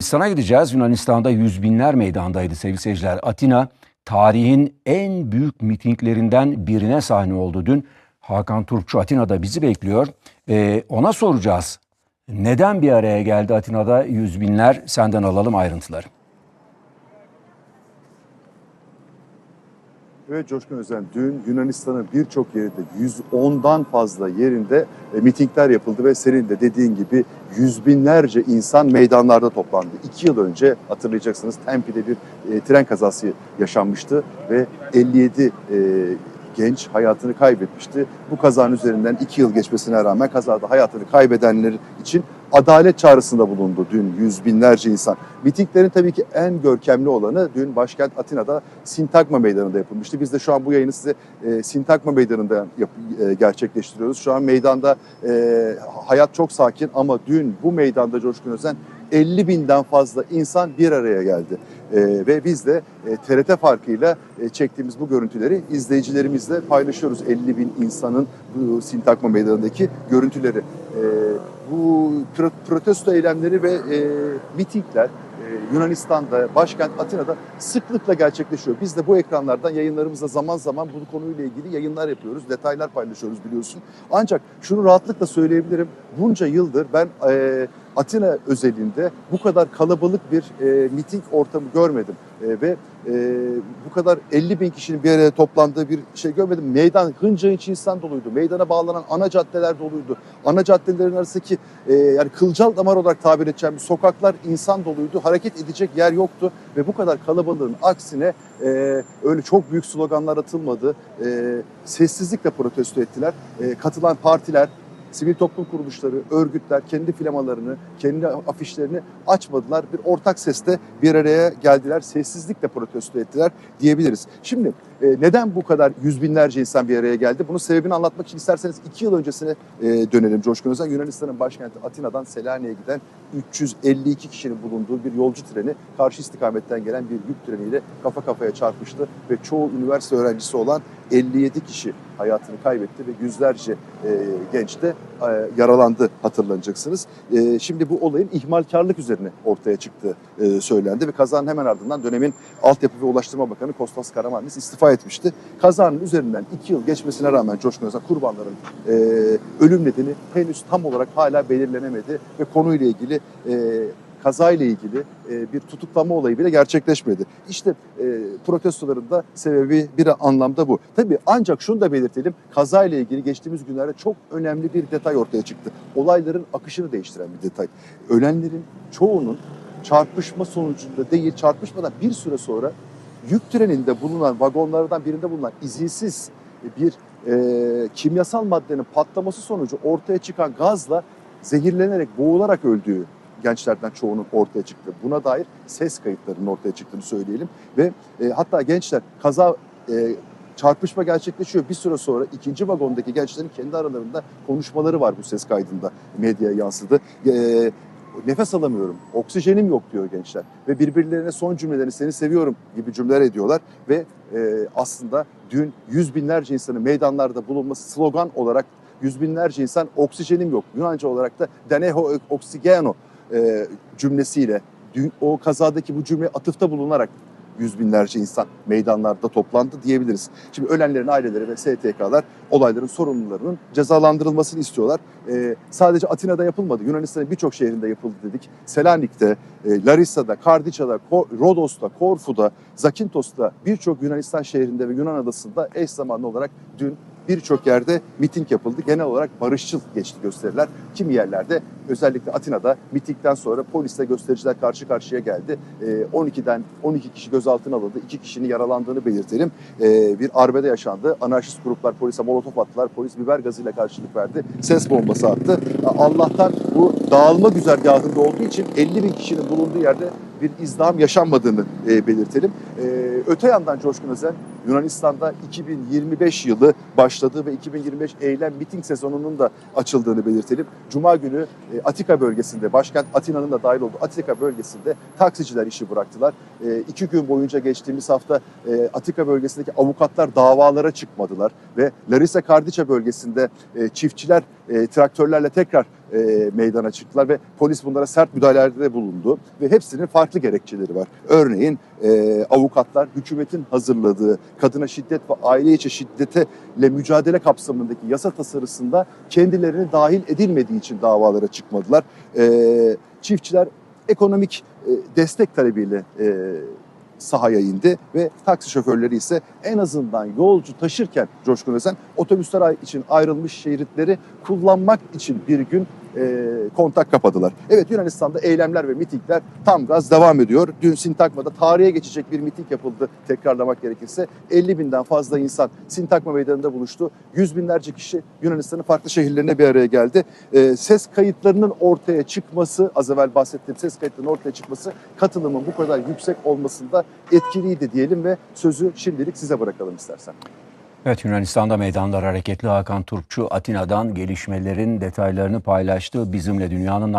Yunanistan'a gideceğiz. Yunanistan'da yüz binler meydandaydı sevgili seyirciler. Atina tarihin en büyük mitinglerinden birine sahne oldu dün. Hakan Turpçu Atina'da bizi bekliyor. Ee, ona soracağız. Neden bir araya geldi Atina'da yüz binler? Senden alalım ayrıntıları. Evet Coşkun Özen, dün Yunanistan'ın birçok yerinde 110'dan fazla yerinde e, mitingler yapıldı ve senin de dediğin gibi yüz binlerce insan meydanlarda toplandı. İki yıl önce hatırlayacaksınız Tempe'de bir e, tren kazası yaşanmıştı ve 57 e, genç hayatını kaybetmişti. Bu kazanın üzerinden iki yıl geçmesine rağmen kazada hayatını kaybedenler için adalet çağrısında bulundu dün yüz binlerce insan. Mitinglerin tabii ki en görkemli olanı dün başkent Atina'da Sintagma Meydanı'nda yapılmıştı. Biz de şu an bu yayını size e, Sintagma Meydanı'nda yap, e, gerçekleştiriyoruz. Şu an meydanda e, hayat çok sakin ama dün bu meydanda Coşkun Özen 50 binden fazla insan bir araya geldi. E, ve biz de e, TRT farkıyla e, çektiğimiz bu görüntüleri izleyicilerimizle paylaşıyoruz. 50 bin insanın bu Sintagma Meydanı'ndaki görüntüleri. E, bu pro- protesto eylemleri ve e, mitingler e, Yunanistan'da, başkent Atina'da sıklıkla gerçekleşiyor. Biz de bu ekranlardan yayınlarımızda zaman zaman bu konuyla ilgili yayınlar yapıyoruz, detaylar paylaşıyoruz biliyorsun. Ancak şunu rahatlıkla söyleyebilirim, bunca yıldır ben e, Atina özelinde bu kadar kalabalık bir e, miting ortamı görmedim. E, ve e, bu kadar 50 bin kişinin bir araya toplandığı bir şey görmedim. Meydan hınca hınç insan doluydu. Meydana bağlanan ana caddeler doluydu. Ana caddelerin arasındaki e, yani kılcal damar olarak tabir edeceğim sokaklar insan doluydu. Hareket edecek yer yoktu ve bu kadar kalabalığın aksine e, öyle çok büyük sloganlar atılmadı. E, sessizlikle protesto ettiler. E, katılan partiler, sivil toplum kuruluşları, örgütler kendi flamalarını, kendi afişlerini açmadılar. Bir ortak sesle bir araya geldiler, sessizlikle protesto ettiler diyebiliriz. Şimdi e, neden bu kadar yüz binlerce insan bir araya geldi? Bunun sebebini anlatmak için isterseniz iki yıl öncesine e, dönelim Coşkun Özen. Yunanistan'ın başkenti Atina'dan Selanik'e giden 352 kişinin bulunduğu bir yolcu treni karşı istikametten gelen bir yük treniyle kafa kafaya çarpmıştı ve çoğu üniversite öğrencisi olan 57 kişi hayatını kaybetti ve yüzlerce e, genç de e, yaralandı hatırlanacaksınız. E, şimdi bu olayın ihmalkarlık üzerine ortaya çıktığı e, söylendi ve kazanın hemen ardından dönemin Altyapı ve Ulaştırma Bakanı Kostas Karamanlis istifa etmişti. Kazanın üzerinden iki yıl geçmesine rağmen Coşkun Özen kurbanların e, ölüm nedeni henüz tam olarak hala belirlenemedi ve konuyla ilgili e, kazayla ilgili e, bir tutuklama olayı bile gerçekleşmedi. İşte e, protestoların da sebebi bir anlamda bu. Tabii ancak şunu da belirtelim. Kazayla ilgili geçtiğimiz günlerde çok önemli bir detay ortaya çıktı. Olayların akışını değiştiren bir detay. Ölenlerin çoğunun çarpışma sonucunda değil, çarpışmadan bir süre sonra yük treninde bulunan, vagonlardan birinde bulunan izinsiz bir e, kimyasal maddenin patlaması sonucu ortaya çıkan gazla zehirlenerek, boğularak öldüğü gençlerden çoğunun ortaya çıktı. Buna dair ses kayıtlarının ortaya çıktığını söyleyelim. Ve e, hatta gençler kaza e, çarpışma gerçekleşiyor. Bir süre sonra ikinci vagondaki gençlerin kendi aralarında konuşmaları var bu ses kaydında. Medyaya yansıdı. E, nefes alamıyorum, oksijenim yok diyor gençler. Ve birbirlerine son cümlelerini seni seviyorum gibi cümleler ediyorlar. Ve e, aslında dün yüz binlerce insanın meydanlarda bulunması slogan olarak yüz binlerce insan oksijenim yok. Yunanca olarak da deneho oksigeno e, cümlesiyle o kazadaki bu cümle atıfta bulunarak yüz binlerce insan meydanlarda toplandı diyebiliriz. Şimdi ölenlerin aileleri ve STK'lar olayların sorumlularının cezalandırılmasını istiyorlar. Ee, sadece Atina'da yapılmadı. Yunanistan'ın birçok şehrinde yapıldı dedik. Selanik'te, e, Larissa'da, Kardica'da, Rodos'ta, Korfu'da, Zakintos'ta birçok Yunanistan şehrinde ve Yunan adasında eş zamanlı olarak dün birçok yerde miting yapıldı. Genel olarak barışçıl geçti gösteriler. Kimi yerlerde özellikle Atina'da mitingden sonra polisle göstericiler karşı karşıya geldi. Ee, 12'den 12 kişi gözaltına alındı. 2 kişinin yaralandığını belirtelim. Ee, bir arbede yaşandı. Anarşist gruplar polise molotof attılar. Polis biber gazıyla karşılık verdi. Ses bombası attı. Allah'tan bu dağılma güzergahında olduğu için 50 bin kişinin bulunduğu yerde bir izdiham yaşanmadığını e, belirtelim. E, öte yandan Coşkun Özen Yunanistan'da 2025 yılı başladı ve 2025 eylem miting sezonunun da açıldığını belirtelim. Cuma günü e, Atika bölgesinde, başkent Atina'nın da dahil olduğu Atika bölgesinde taksiciler işi bıraktılar. E, iki gün boyunca geçtiğimiz hafta e, Atika bölgesindeki avukatlar davalara çıkmadılar ve Larissa Kardiça bölgesinde e, çiftçiler e, traktörlerle tekrar e, meydana çıktılar ve polis bunlara sert müdahalelerde bulundu ve hepsinin farklı gerekçeleri var. Örneğin e, avukatlar hükümetin hazırladığı kadına şiddet ve aile içi şiddetle mücadele kapsamındaki yasa tasarısında kendilerini dahil edilmediği için davalara çıkmadılar. E, çiftçiler ekonomik e, destek talebiyle e, sahaya indi ve taksi şoförleri ise en azından yolcu taşırken Coşkun Özen otobüsler için ayrılmış şeritleri kullanmak için bir gün e, kontak kapadılar. Evet Yunanistan'da eylemler ve mitingler tam gaz devam ediyor. Dün Sintakma'da tarihe geçecek bir miting yapıldı tekrarlamak gerekirse. 50 binden fazla insan Sintakma meydanında buluştu. Yüz binlerce kişi Yunanistan'ın farklı şehirlerine bir araya geldi. E, ses kayıtlarının ortaya çıkması, az evvel bahsettiğim ses kayıtlarının ortaya çıkması katılımın bu kadar yüksek olmasında etkiliydi diyelim ve sözü şimdilik size bırakalım istersen. Evet Yunanistan'da meydanlar hareketli Hakan Turpçu Atina'dan gelişmelerin detaylarını paylaştı. Bizimle dünyanın